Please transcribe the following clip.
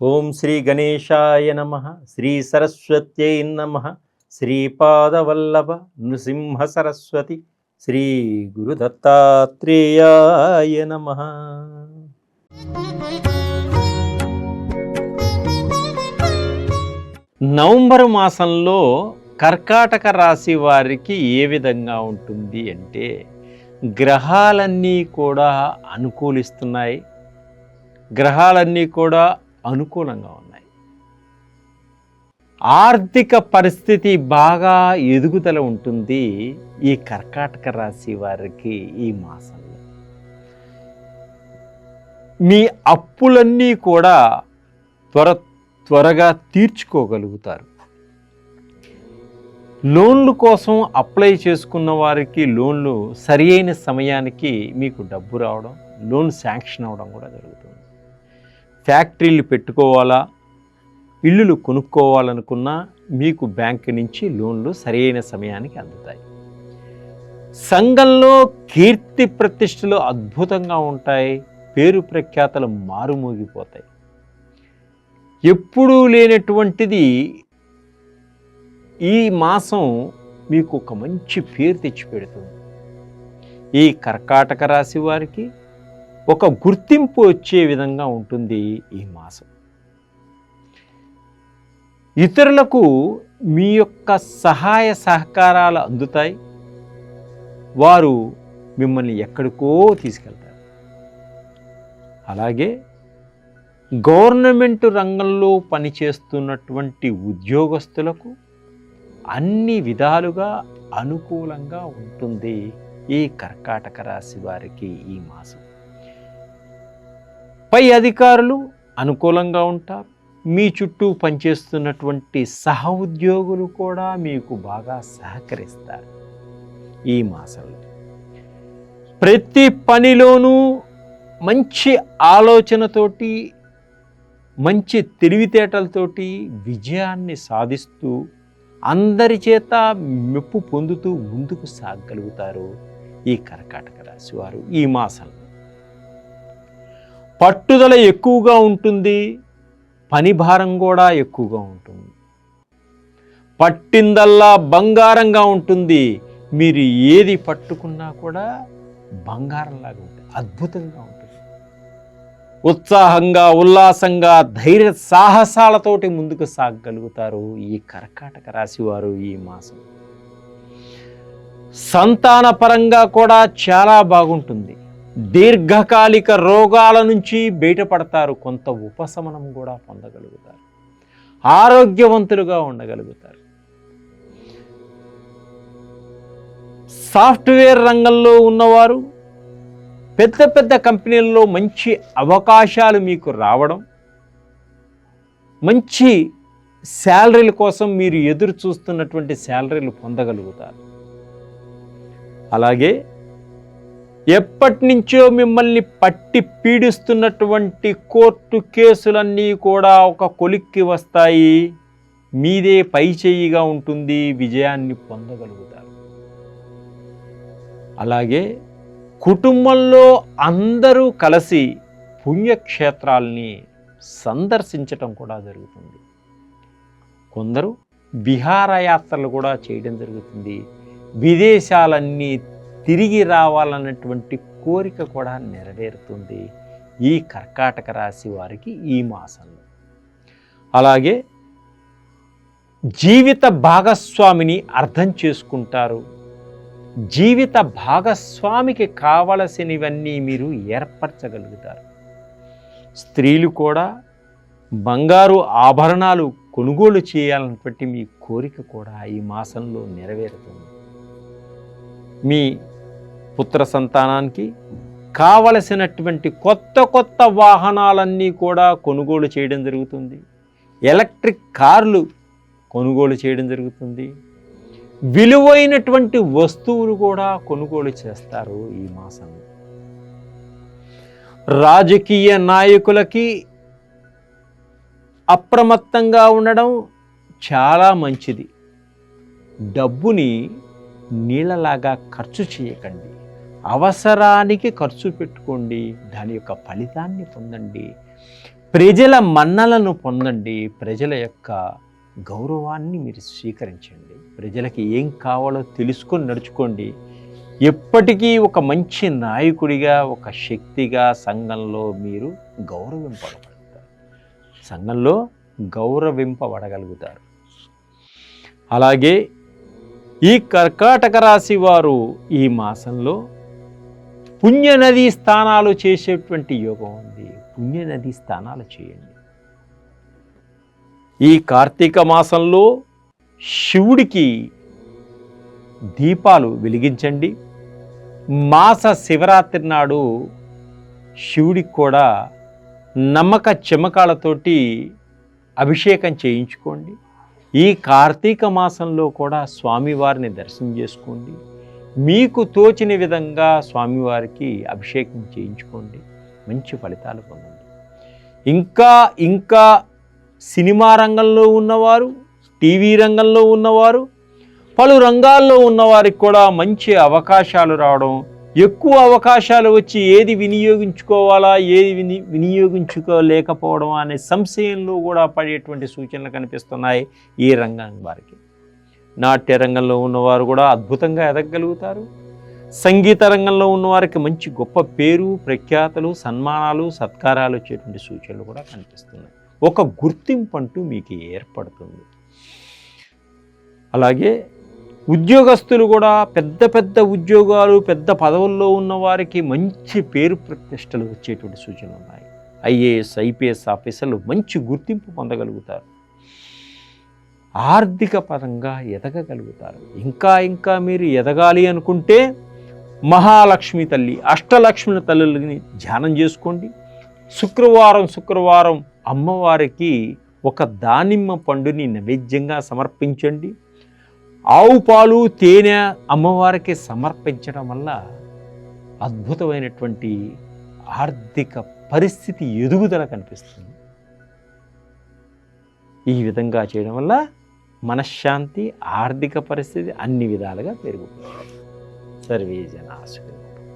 ఓం శ్రీ గణేశాయ నమ శ్రీ సరస్వత్యై నమ శ్రీపాదవల్లభ నృసింహ సరస్వతి శ్రీ గురు దత్తాత్రేయాయ నమ. నవంబర్ మాసంలో కర్కాటక రాశి వారికి ఏ విధంగా ఉంటుంది అంటే గ్రహాలన్నీ కూడా అనుకూలిస్తున్నాయి. గ్రహాలన్నీ కూడా అనుకూలంగా ఉన్నాయి. ఆర్థిక పరిస్థితి బాగా ఎదుగుదల ఉంటుంది ఈ కర్కాటక రాశి వారికి ఈ మాసంలో. మీ అప్పులన్నీ కూడా త్వర త్వరగా తీర్చుకోగలుగుతారు. లోన్లు కోసం అప్లై చేసుకున్న వారికి లోన్లు సరి అయిన సమయానికి మీకు డబ్బు రావడం లోన్ శాంక్షన్ అవ్వడం కూడా జరుగుతుంది. ఫ్యాక్టరీలు పెట్టుకోవాలా? ఇల్లులు కొనుక్కోవాలనుకున్నా మీకు బ్యాంక్ నుంచి లోన్లు సరైన సమయానికి అందుతాయి. సంఘంలో కీర్తి ప్రతిష్టలు అద్భుతంగా ఉంటాయి. పేరు ప్రఖ్యాతలు మారుమోగిపోతాయి. ఎప్పుడూ లేనటువంటిది ఈ మాసం మీకు ఒక మంచి పేరు తెచ్చిపెడుతుంది. ఈ కర్కాటక రాశి వారికి ఒక గుర్తింపు వచ్చే విధంగా ఉంటుంది ఈ మాసం. ఇతరులకు మీ యొక్క సహాయ సహకారాలు అందుతాయి. వారు మిమ్మల్ని ఎక్కడికో తీసుకెళ్తారు. అలాగే గవర్నమెంట్ రంగంలో పనిచేస్తున్నటువంటి ఉద్యోగస్తులకు అన్ని విధాలుగా అనుకూలంగా ఉంటుంది ఈ కర్కాటక రాశి వారికి ఈ మాసం. పై అధికారులు అనుకూలంగా ఉంటారు. మీ చుట్టూ పనిచేస్తున్నటువంటి సహ ఉద్యోగులు కూడా మీకు బాగా సహకరిస్తారు. ఈ మాసంలో ప్రతి పనిలోనూ మంచి ఆలోచనతోటి మంచి తెలివితేటలతోటి విజయాన్ని సాధిస్తూ అందరి చేత మెప్పు పొందుతూ ముందుకు సాగగలుగుతారు ఈ కర్కాటక రాశి వారు ఈ మాసంలో. పట్టుదల ఎక్కువగా ఉంటుంది పని భారం కూడా ఎక్కువగా ఉంటుంది. పట్టిందల్లా బంగారంగా ఉంటుంది. మీరు ఏది పట్టుకున్నా కూడా బంగారంలాగా ఉంటుంది అద్భుతంగా ఉంటుంది. ఉత్సాహంగా ఉల్లాసంగా ధైర్య సాహసాలతోటి ముందుకు సాగగలుగుతారు ఈ కర్కాటక రాశి వారు ఈ మాసం. సంతాన పరంగా కూడా చాలా బాగుంటుంది. దీర్ఘకాలిక రోగాల నుంచి బయటపడతారు. కొంత ఉపశమనం కూడా పొందగలుగుతారు. ఆరోగ్యవంతులుగా ఉండగలుగుతారు. సాఫ్ట్వేర్ రంగంలో ఉన్నవారు పెద్ద పెద్ద కంపెనీల్లో మంచి అవకాశాలు మీకు రావడం మంచి శాలరీల కోసం మీరు ఎదురు చూస్తున్నటువంటి శాలరీలు పొందగలుగుతారు. అలాగే ఎప్పటి నుంచో మిమ్మల్ని పట్టి పీడిస్తున్నటువంటి కోర్టు కేసులన్నీ కూడా ఒక కొలిక్కి వస్తాయి. మీదే పై చేయిగా ఉంటుంది విజయాన్ని పొందగలుగుతారు. అలాగే కుటుంబంలో అందరూ కలిసి పుణ్యక్షేత్రాల్ని సందర్శించటం కూడా జరుగుతుంది. కొందరు విహారయాత్రలు కూడా చేయడం జరుగుతుంది. విదేశాలన్నీ తిరిగి రావాలన్నటువంటి కోరిక కూడా నెరవేరుతుంది ఈ కర్కాటక రాశి వారికి ఈ మాసంలో. అలాగే జీవిత భాగస్వామిని అర్థం చేసుకుంటారు. జీవిత భాగస్వామికి కావలసినవన్నీ మీరు ఏర్పరచగలుగుతారు. స్త్రీలు కూడా బంగారు ఆభరణాలు కొనుగోలు చేయాలన్నటువంటి మీ కోరిక కూడా ఈ మాసంలో నెరవేరుతుంది. మీ పుత్ర సంతానానికి కావలసినటువంటి కొత్త కొత్త వాహనాలన్నీ కూడా కొనుగోలు చేయడం జరుగుతుంది. ఎలక్ట్రిక్ కార్లు కొనుగోలు చేయడం జరుగుతుంది. విలువైనటువంటి వస్తువులు కూడా కొనుగోలు చేస్తారు ఈ మాసంలో. రాజకీయ నాయకులకి అప్రమత్తంగా ఉండడం చాలా మంచిది. డబ్బుని నీళ్ళలాగా ఖర్చు చేయకండి. అవసరానికి ఖర్చు పెట్టుకోండి. దాని యొక్క ఫలితాన్ని పొందండి. ప్రజల మన్నలను పొందండి. ప్రజల యొక్క గౌరవాన్ని మీరు స్వీకరించండి. ప్రజలకి ఏం కావాలో తెలుసుకొని నడుచుకోండి. ఎప్పటికీ ఒక మంచి నాయకుడిగా ఒక శక్తిగా సంఘంలో మీరు గౌరవింపబడగలుగుతారు. సంఘంలో గౌరవింపబడగలుగుతారు. అలాగే ఈ కర్కాటక రాశి వారు ఈ మాసంలో పుణ్యనది స్థానాలు చేసేటువంటి యోగం ఉంది. పుణ్యనది స్థానాలు చేయండి. ఈ కార్తీక మాసంలో శివుడికి దీపాలు వెలిగించండి. మాస శివరాత్రి నాడు శివుడికి కూడా నమ్మక చెమకాలతోటి అభిషేకం చేయించుకోండి. ఈ కార్తీక మాసంలో కూడా స్వామివారిని దర్శనం చేసుకోండి. మీకు తోచిన విధంగా స్వామివారికి అభిషేకం చేయించుకోండి. మంచి ఫలితాలు పొందండి. ఇంకా ఇంకా సినిమా రంగంలో ఉన్నవారు టీవీ రంగంలో ఉన్నవారు పలు రంగాల్లో ఉన్నవారికి కూడా మంచి అవకాశాలు రావడం ఎక్కువ అవకాశాలు వచ్చి ఏది వినియోగించుకోవాలా ఏది విని వినియోగించుకోలేకపోవడం అనే సంశయంలో కూడా పడేటువంటి సూచనలు కనిపిస్తున్నాయి ఈ రంగం వారికి. నాట్య రంగంలో ఉన్నవారు కూడా అద్భుతంగా ఎదగగలుగుతారు. సంగీత రంగంలో ఉన్నవారికి మంచి గొప్ప పేరు ప్రఖ్యాతలు సన్మానాలు సత్కారాలు వచ్చేటువంటి సూచనలు కూడా కనిపిస్తున్నాయి. ఒక గుర్తింపు అంటూ మీకు ఏర్పడుతుంది. అలాగే ఉద్యోగస్తులు కూడా పెద్ద పెద్ద ఉద్యోగాలు పెద్ద పదవుల్లో ఉన్న వారికి మంచి పేరు ప్రతిష్టలు వచ్చేటువంటి సూచనలు ఉన్నాయి. ఐఏఎస్ ఐపీఎస్ ఆఫీసర్లు మంచి గుర్తింపు పొందగలుగుతారు. ఆర్థిక పరంగా ఎదగగలుగుతారు. ఇంకా ఇంకా మీరు ఎదగాలి అనుకుంటే మహాలక్ష్మి తల్లి అష్టలక్ష్మి తల్లులని ధ్యానం చేసుకోండి. శుక్రవారం శుక్రవారం అమ్మవారికి ఒక దానిమ్మ పండుని నైవేద్యంగా సమర్పించండి. ఆవు పాలు తేనె అమ్మవారికి సమర్పించడం వల్ల అద్భుతమైనటువంటి ఆర్థిక పరిస్థితి ఎదుగుదల కనిపిస్తుంది. ఈ విధంగా చేయడం వల్ల మనశ్శాంతి ఆర్థిక పరిస్థితి అన్ని విధాలుగా పెరుగుతుంది. సర్వే జనాశులు